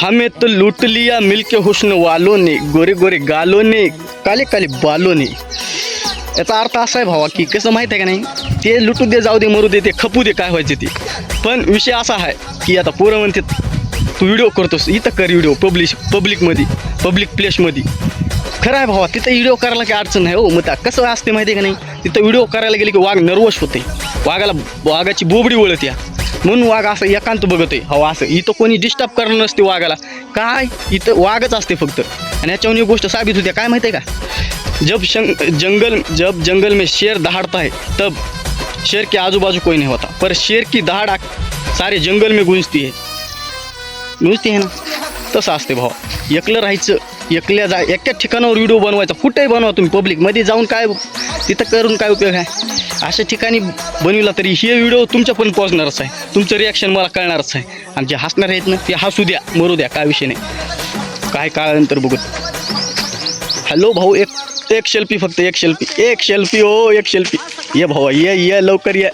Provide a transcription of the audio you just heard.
हमें तो लूट लिया मिलके हुस्न वालों ने गोरे गोरे गालों ने काले काले बालों ने। याचा अर्थ असा आहे भावा की कसं माहीत आहे का नाही? ते लुटू दे जाऊ दे मरू दे ते खपू दे काय व्हायचे ते? पण विषय असा आहे की आता पोरं म्हणते तू व्हिडिओ करतोस इथं कर व्हिडिओ पब्लिश पब्लिकमध्ये पब्लिक प्लेसमध्ये खरं आहे भावा तिथं व्हिडिओ करायला काही अडचण नाही हो मग त्या कसं असते माहिती आहे का नाही? तिथं व्हिडिओ करायला गेले की वाघ नर्वस होते. वाघाला वाघाची बोबडी वळत या म्हणून वाघ असं एकांत बघतोय. हो असं. इथं कोणी डिस्टर्ब करणं नसते वाघाला. काय? इथं वाघच असते फक्त. आणि याच्यावर एक गोष्ट साबित होते. काय माहिती आहे का? जब शंग जंगल जब जंगल में शेर दहाड़ता है तब शेर के आजू बाजू कोई नहीं होता. पर शेर की दहाड़ सारे जंगल में गुंजती है. गुंजती है ना? तसं असते भावा. एकलं राहायचं एकल्या जा एकाच ठिकाणावर व्हिडिओ बनवायचा. कुठेही बनवा तुम्ही पब्लिकमध्ये जाऊन काय तिथं करून काय उपयोग आहे? अशा ठिकाणी बनविला तरी हे व्हिडिओ तुमच्यापर्यंत पोहोचणारच आहे. तुमचं रिॲक्शन मला कळणारच आहे. आणि जे हसणार आहेत ना ते हसू द्या मरू द्या काय विषय नाही. काय काळानंतर बघत हॅलो भाऊ एक एक शेल्फी फक्त एक शेल्फी एक शेल्फी हो एक शेल्फी ये भाऊ ये ये लवकर ये.